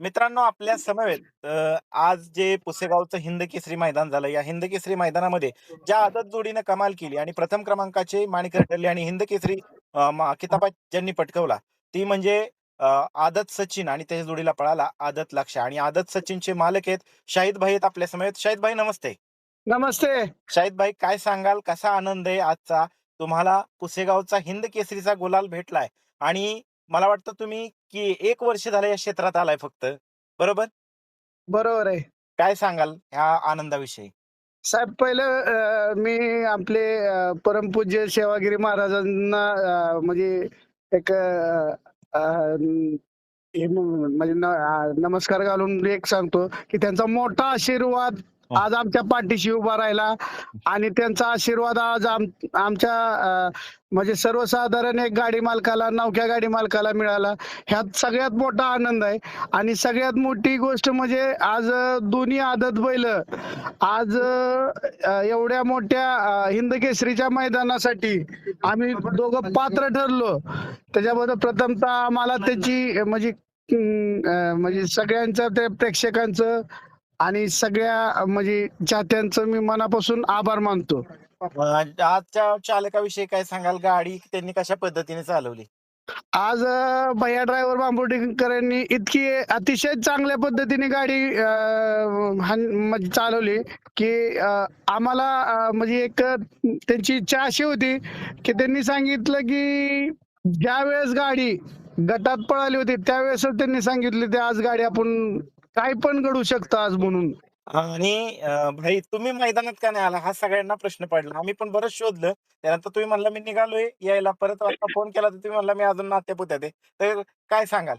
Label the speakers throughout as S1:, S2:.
S1: मित्रांनो आपल्या समवेत अ, आज जे पुसेगावचं हिंद केसरी मैदान झालं या हिंद केसरी मैदानामध्ये ज्या आदत जोडीनं कमाल केली आणि प्रथम क्रमांकाचे माणिकर ठरले आणि हिंद केसरी अ, मा- किताबा ज्यांनी पटकवला ती म्हणजे अ, आदत सचिन आणि त्याच्या जोडीला पळाला आदत लक्ष. आणि आदत सचिनचे मालक आहेत शाहिद भाई आहेत आपल्या समवेत. शाहिद भाई नमस्ते.
S2: नमस्ते.
S1: शाहिद भाई काय सांगाल? कसा आनंद आहे आजचा? तुम्हाला पुसेगावचा हिंद केसरीचा गुलाल भेटलाय. आणि मला वाटतं तुम्ही की एक वर्ष झालं या क्षेत्रात आलाय फक्त. बरोबर?
S2: बरोबर आहे.
S1: काय सांगाल ह्या आनंदाविषयी?
S2: साहेब पहिलं अं, मी आपले अं, परमपूज्य सेवागिरी महाराजांना अं, म्हणजे एक अं, अं, हे म- म्हणजे न- अं, नमस्कार घालून एक सांगतो की त्यांचा मोठा आशीर्वाद हो. आज आमच्या पाठीशी उभा राहिला आणि त्यांचा आशीर्वाद आज आमच्या म्हणजे सर्वसाधारण एक गाडी मालकाला नवख्या गाडी मालकाला मिळाला. ह्यात सगळ्यात मोठा आनंद आहे. आणि सगळ्यात मोठी गोष्ट म्हणजे आज दोन्ही आदत बैल आज एवढ्या मोठ्या अं, हिंद केसरीच्या मैदानासाठी आम्ही दोघं पात्र ठरलो. त्याच्याबद्दल प्रथमतः आम्हाला त्याची म्हणजे म्हणजे सगळ्यांचं त्या प्रेक्षकांचं आणि सगळ्या म्हणजे चाहत्यांचं मी मनापासून आभार मानतो.
S1: आजच्या चालकाविषयी काय सांगाल? गाडी त्यांनी कशा पद्धतीने चालवली?
S2: आज भैया ड्रायव्हर बांबुडेकरांनी इतकी अतिशय चांगल्या पद्धतीने गाडी म्हणजे चालवली की आम्हाला म्हणजे एक त्यांची इच्छा अशी होती की त्यांनी सांगितलं की ज्या वेळेस गाडी गटात पळाली होती त्यावेळेसच त्यांनी सांगितले ते आज गाडी आपण काय पण घडू शकतं आज म्हणून.
S1: आणि अं, भाई तुम्ही मैदानात का नाही आला? हा सगळ्यांना प्रश्न पडला. आम्ही पण बरंच शोधलं. त्यानंतर तुम्ही म्हणला मी निघालोय यायला. परत आता फोन केला तर तुम्ही म्हणला मी अजून नात्यापुत्यात आहे तर काय सांगाल?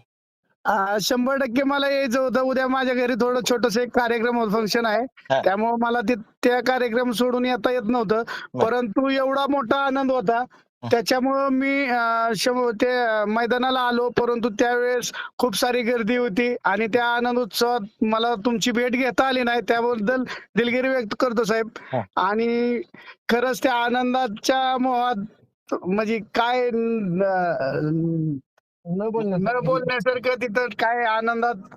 S2: आ, शंभर टक्के मला यायचं होतं. उद्या माझ्या घरी थोडं छोटस एक कार्यक्रम फंक्शन आहे. त्यामुळे मला ते त्या कार्यक्रम सोडून येता येत नव्हतं. परंतु एवढा मोठा आनंद होता. त्याच्यामुळं मी अं, ते अं, मैदानाला आलो परंतु त्यावेळेस खूप सारी गर्दी होती आणि त्या आनंद उत्सवात मला तुमची भेट घेता आली नाही त्याबद्दल दिलगिरी व्यक्त करतो साहेब.
S1: हा.
S2: आणि खरंच त्या आनंदाच्या मोहात म्हणजे काय अं, न बोलण्यासारखं. तिथं काय आनंदात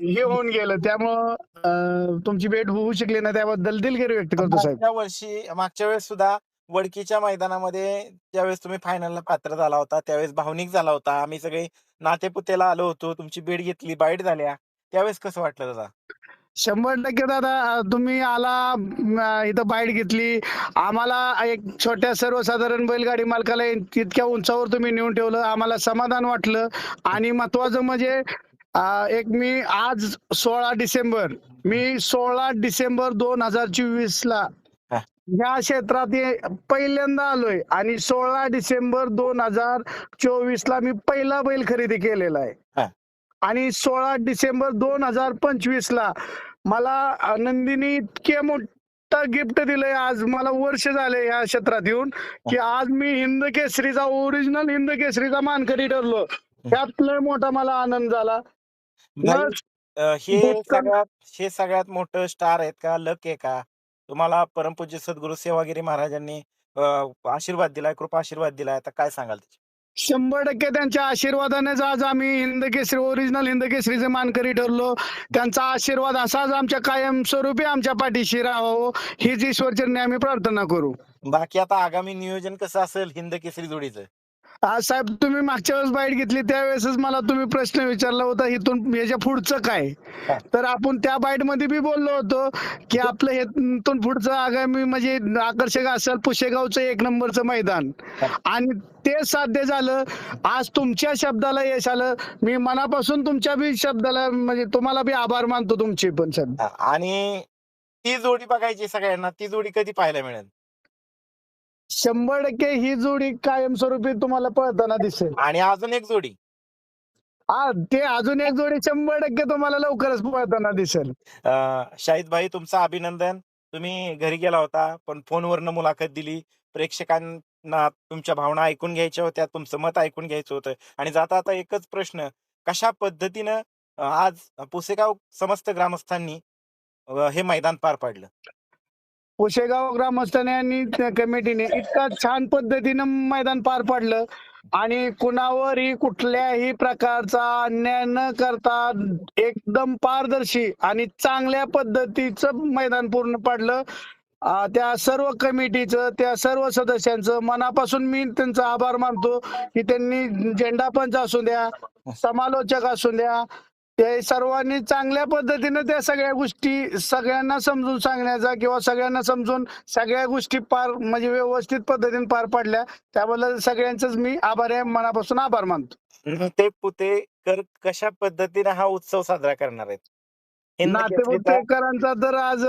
S2: हे होऊन गेलं. त्यामुळं अं, तुमची भेट होऊ शकली नाही त्याबद्दल दिलगिरी व्यक्त करतो साहेब.
S1: मागच्या वर्षी मागच्या वेळेस सुद्धा वडकीच्या मैदानामध्ये ज्यावेळेस तुम्ही फायनलला पात्र झाला होता त्यावेळेस भावनिक झाला होता. आम्ही सगळे नातेपुतेला आलो होतो तुमची भेट घेतली बाईट झाल्या. त्यावेळेस कसं वाटलं दादा?
S2: शंभर टक्के दादा तुम्ही आला अं, इथं बाईट घेतली. आम्हाला एक छोट्या सर्वसाधारण बैलगाडी मालकाला इतक्या उंचावर तुम्ही नेऊन ठेवलं. आम्हाला समाधान वाटलं. आणि महत्वाचं म्हणजे अं, एक मी आज सोळा डिसेंबर मी सोळा डिसेंबर दोन हजार चोवीस ला
S1: हा.
S2: या क्षेत्रात पहिल्यांदा आलोय आणि सोळा डिसेंबर दोन हजार चोवीस ला मी पहिला बैल खरेदी केलेला आहे. आणि सोळा डिसेंबर दोन हजार पंचवीस ला मला आनंदीने इतके मोठं गिफ्ट दिलंय. आज मला वर्ष झाले या क्षेत्रात येऊन की आज मी हिंद केसरीचा ओरिजिनल हिंद केसरीचा मानकरी ठरलो. त्यात लय मोठा मला आनंद झाला.
S1: हे सगळ्यात हे सगळ्यात मोठं स्टार आहेत का? लक आहे का? तुम्हाला परमपूज्य सद्गुरू सेवागिरी महाराजांनी आशीर्वाद दिलाय कृपा आशीर्वाद दिलाय. आता काय सांगाल त्याची
S2: शंभर टक्के त्यांच्या आशीर्वादानेच आज आम्ही हिंद केसरी ओरिजिनल हिंद केसरीचे मानकरी ठरलो. त्यांचा आशीर्वाद असाच आमच्या कायमस्वरूपी आमच्या पाठीशी राहावं हीच ईश्वरचरणी आम्ही प्रार्थना करू.
S1: बाकी आता आगामी नियोजन कसं असेल हिंद केसरी जोडीचं?
S2: आज साहेब तुम्ही मागच्या वेळेस बाईट घेतली त्यावेळेसच मला तुम्ही प्रश्न विचारला होता इथून याच्या पुढचं काय. तर आपण त्या बाईटमध्ये बी बोललो होतो की आपलं हे इथून पुढचं आगामी म्हणजे आकर्षक असेल पुशेगावचं एक नंबरचं मैदान. आणि ते साध्य झालं. आज तुमच्या शब्दाला यश आलं. मी मनापासून तुमच्या बी शब्दाला म्हणजे तुम्हाला बी आभार मानतो तुमचे पण
S1: आ- आणि ती जोडी बघायची सगळ्यांना ती जोडी कधी पाहायला मिळेल?
S2: शंभर टक्के ही जोडी कायमस्वरूपी तुम्हाला पळताना दिसेल.
S1: आणि अजून एक जोडी.
S2: हा ते अजून एक जोडी शंभर टक्के तुम्हाला लवकरच पळताना दिसेल.
S1: अं, शाहिद भाई तुमचं अभिनंदन. तुम्ही घरी गेला होता पण फोनवरनं मुलाखत दिली. प्रेक्षकांना तुमच्या भावना ऐकून घ्यायच्या होत्या तुमचं मत ऐकून घ्यायचं होतं. आणि जाता आता एकच प्रश्न कशा पद्धतीनं अं, आज पुसेगाव समस्त ग्रामस्थांनी अं, हे मैदान पार पाडलं?
S2: उशेगाव ग्रामस्थाने आणि त्या कमिटीने इतका छान पद्धतीनं मैदान पार पाडलं. आणि कुणावरही कुठल्याही प्रकारचा अन्याय न करता एकदम पारदर्शी आणि चांगल्या पद्धतीचं मैदान पूर्ण पाडलं. त्या सर्व कमिटीचं त्या सर्व सदस्यांचं मनापासून मी त्यांचा आभार मानतो की त्यांनी झेंडा पंच असू द्या समालोचक असू द्या ते सर्वांनी चांगल्या पद्धतीने त्या सगळ्या गोष्टी सगळ्यांना समजून सांगण्याचा किंवा सगळ्यांना समजून सगळ्या गोष्टी पार म्हणजे व्यवस्थित पद्धतीने पार पाडल्या त्याबद्दल सगळ्यांचंच मी आभार आहे. मनापासून आभार मानतो.
S1: ते पुतेकर कशा पद्धतीने हा उत्सव साजरा करणार आहेत?
S2: नातेपुतेकरांचा तर आज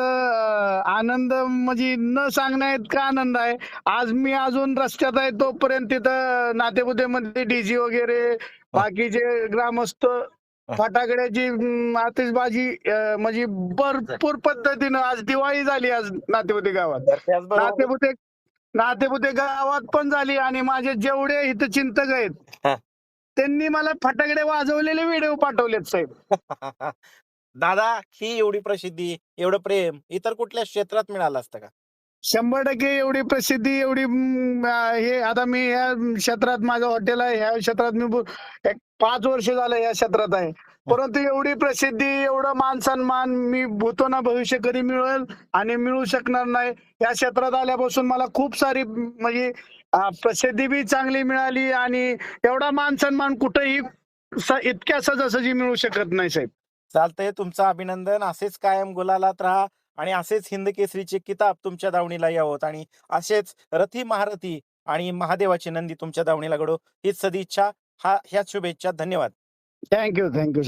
S2: आनंद म्हणजे न सांगण्या इतका आनंद आहे? आज मी अजून रस्त्यात आहे तोपर्यंत तिथं नातेपुतेमध्ये डीजी वगैरे बाकीचे ग्रामस्थ फटाकड्याची आतिषबाजी म्हणजे भरपूर पद्धतीनं आज दिवाळी झाली आज नातेपुते गावात. नातेपुते नातेपुते गावात पण झाली आणि माझे जेवढे इथं चिंतक आहेत. त्यांनी मला फटाकडे वाजवलेले व्हिडिओ पाठवलेत साहेब.
S1: दादा ही एवढी प्रसिद्धी एवढं प्रेम इतर कुठल्या क्षेत्रात मिळालं असतं का?
S2: शंभर टक्के एवढी प्रसिद्धी एवढी हे आता मी ह्या क्षेत्रात माझं हॉटेल आहे ह्या क्षेत्रात मी एक पाच वर्ष झालं या क्षेत्रात आहे. परंतु एवढी प्रसिद्धी एवढं मान सन्मान मी भूतो ना भविष्य कधी मिळेल आणि मिळू शकणार नाही. या क्षेत्रात आल्यापासून मला खूप सारी म्हणजे प्रसिद्धी बी चांगली मिळाली आणि एवढा मान सन्मान कुठेही इतक्या सहजासहजी मिळू शकत नाही साहेब.
S1: चालतंय तुमचं अभिनंदन. असेच कायम गुलालात राहा. आणि असेच हिंद केसरीचे किताब तुमच्या दावणीला यावत आणि असेच रथी महारथी आणि महादेवाची नंदी तुमच्या दावणीला घडो. हीच सदिच्छा हा ह्या शुभेच्छा. धन्यवाद.
S2: Thank you thank you